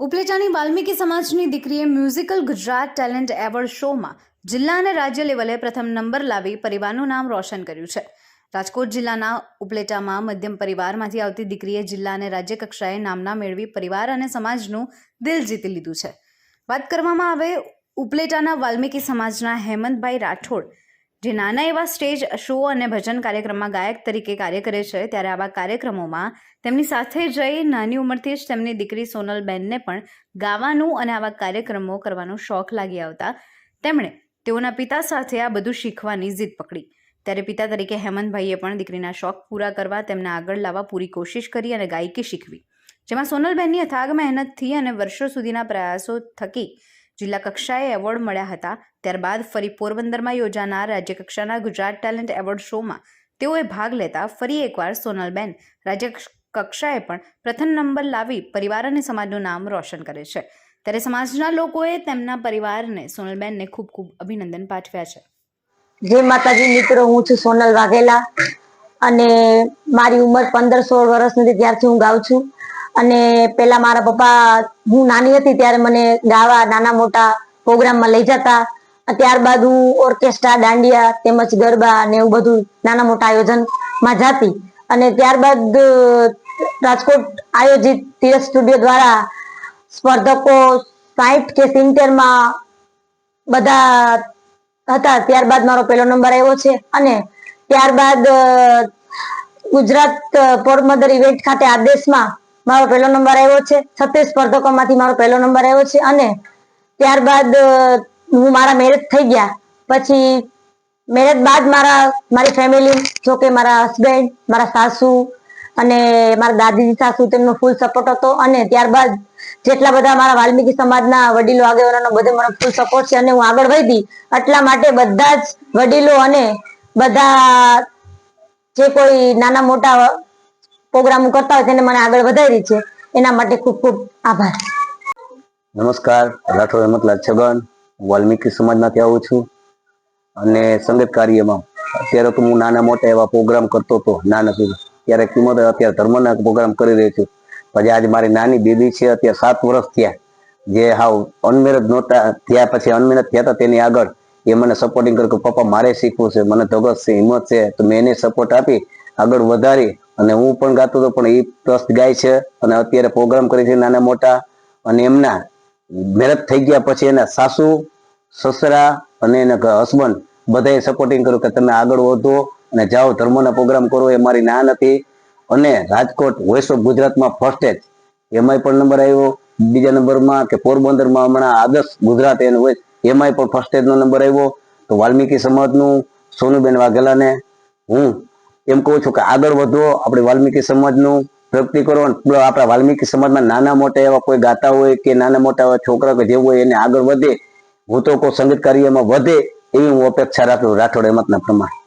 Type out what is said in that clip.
ઉપલેટાની વાલ્મીકી સમાજની દીકરીએ musical Gujarat talent award શોમાં જિલ્લા અને રાજ્ય લેવલે પ્રથમ નંબર લાવી પરિવારનું નામ રોશન કર્યું છે. રાજકોટ જિલ્લાના ઉપલેટામાં મધ્યમ પરિવારમાંથી આવતી દીકરીએ જિલ્લા અને રાજ્ય કક્ષાએ નામના મેળવી પરિવાર અને સમાજનું દિલ જીતી લીધું છે. વાત કરવામાં આવે ઉપલેટાના વાલ્મીકી સમાજના હેમંતભાઈ રાઠોડ જે નાના એવા સ્ટેજ શો અને ભજન કાર્યક્રમમાં ગાયક તરીકે કાર્ય કરે છે, ત્યારે આવા કાર્યક્રમોમાં તેમની સાથે જઈ નાની ઉંમરથી જ તેમની દીકરી સોનલબેનને પણ ગાવાનું અને આવા કાર્યક્રમો કરવાનો શોખ લાગી આવતા તેમણે તેઓના પિતા સાથે આ બધું શીખવાની જીદ પકડી. ત્યારે પિતા તરીકે હેમંતભાઈએ પણ દીકરીના શોખ પૂરા કરવા તેમને આગળ લાવવા પૂરી કોશિશ કરી અને ગાયકી શીખવી. જેમાં સોનલબેનની અથાગ મહેનતથી અને વર્ષો સુધીના પ્રયાસો થકી જિલ્લા કક્ષાએ એવોર્ડ મળ્યા હતા. ત્યારબાદ ફરી પોરબંદરમાં યોજાનાર રાજ્યકક્ષાના ગુજરાત ટેલેન્ટ એવોર્ડ શોમાં તેઓએ ભાગ લેતા ફરી એકવાર સોનલબેન રાજ્ય કક્ષાએ પણ પ્રથમ નંબર લાવી પરિવાર અને સમાજનું નામ રોશન કરે છે. ત્યારે સમાજના લોકોએ તેમના પરિવારને સોનલબેનને ખૂબ ખૂબ અભિનંદન પાઠવ્યા છે. જય માતાજી, મિત્રો, હું છું સોનલ વાઘેલા અને મારી ઉંમર પંદર સોળ વર્ષ નથી ત્યારથી હું ગાઉં છું. અને પેલા મારા પપ્પા, હું નાની હતી ત્યારે મને ગાવા નાના મોટા પ્રોગ્રામમાં લઈ જતા. ત્યારબાદ હું ઓર્કેસ્ટ્રા, દાંડિયા તેમજ ગરબા ને એવું બધું નાના મોટા આયોજનમાં જાતી. અને ત્યારબાદ રાજકોટ આયોજિત તીરથ સ્ટુડિયો દ્વારા સ્પર્ધકો સાઠ કે સિત્તેરમાં બધા હતા. ત્યારબાદ મારો પહેલો નંબર આવ્યો છે અને ત્યારબાદ ગુજરાત પોરબંદર ઇવેન્ટ ખાતે આદેશમાં મારો પહેલો નંબર આવ્યો છે. છત્રીસ સ્પર્ધકોમાંથી મારો પહેલો નંબર આવ્યો છે અને ત્યારબાદ હું મારા મેરેજ થઈ ગયા. પછી મેરેજ બાદ મારા, મારી ફેમિલી જો કે મારા હસબન્ડ મારા સાસુ અને મારા દાદીજી, સાસુ તેમનો ફૂલ સપોર્ટ હતો અને ત્યારબાદ જેટલા બધા મારા વાલ્મીકી સમાજના વડીલો આગેવાનો બધે મને ફૂલ સપોર્ટ છે અને હું આગળ વધી. એટલા માટે બધા જ વડીલો અને બધા જે કોઈ નાના મોટા પ્રોગ્રામ કરતા હોય તેને મને આગળ વધારી છે. એના માટે ખૂબ ખૂબ આભાર. નમસ્કાર, રાઠોડ હેમતલાલ છગન, વાલ્મીકી સમાજમાંથી આવું છું. અને સંગીત કાર્યમાં અત્યારે તો હું નાના મોટા એવા પ્રોગ્રામ કરતો હતો, નાના ત્યારે કિંમત અત્યારે ધર્મના પ્રોગ્રામ કરી રહ્યો છું. પછી આજે મારી નાની બેબી છે, અત્યારે સાત વર્ષ થયા. જે હાવ અનમેરજ નહોતા, થયા પછી અનમેરજ થયા હતા તેની આગળ એ મને સપોર્ટિંગ કર્યું કે પપ્પા મારે શીખવું છે, મને ધગસ છે, હિંમત છે. તો મેં એને સપોર્ટ આપી, આગળ વધારી અને હું પણ ગાતો હતો, પણ એ ટ્રસ્ટ ગાય છે. અને અત્યારે પ્રોગ્રામ કરે છે નાના મોટા. અને એમના મેરેજ થઈ ગયા પછી એના સાસુ, સસરા અને એના હસબન્ડ બધાએ સપોર્ટિંગ કર્યું કે તમે આગળ વધો અને જાઓ, ધર્મના પ્રોગ્રામ કરો, એ મારી ના નથી અને રાજકોટ વોઇસ ઓફ ગુજરાતમાં ફર્સ્ટ જ એમાંય પણ નંબર આવ્યો. બીજા નંબરમાં કે પોરબંદરમાં હમણાં આદર્શ ગુજરાત એનું હોય, એમાંય પણ ફર્સ્ટ નો નંબર આવ્યો. તો વાલ્મીકી સમાજનું સોનુબેન વાઘેલાને હું એમ કહું છું કે આગળ વધો, આપણે વાલ્મીકી સમાજનું પ્રગતિ કરો આપણા વાલ્મીકી સમાજમાં નાના મોટા એવા કોઈ ગાતા હોય કે નાના મોટા એવા છોકરા કે જેવું હોય એને આગળ વધે, હું તો કોઈ સંગીત કાર્યમાં વધે, એવી હું અપેક્ષા રાખું, રાઠોડ એમતના પ્રમાણે.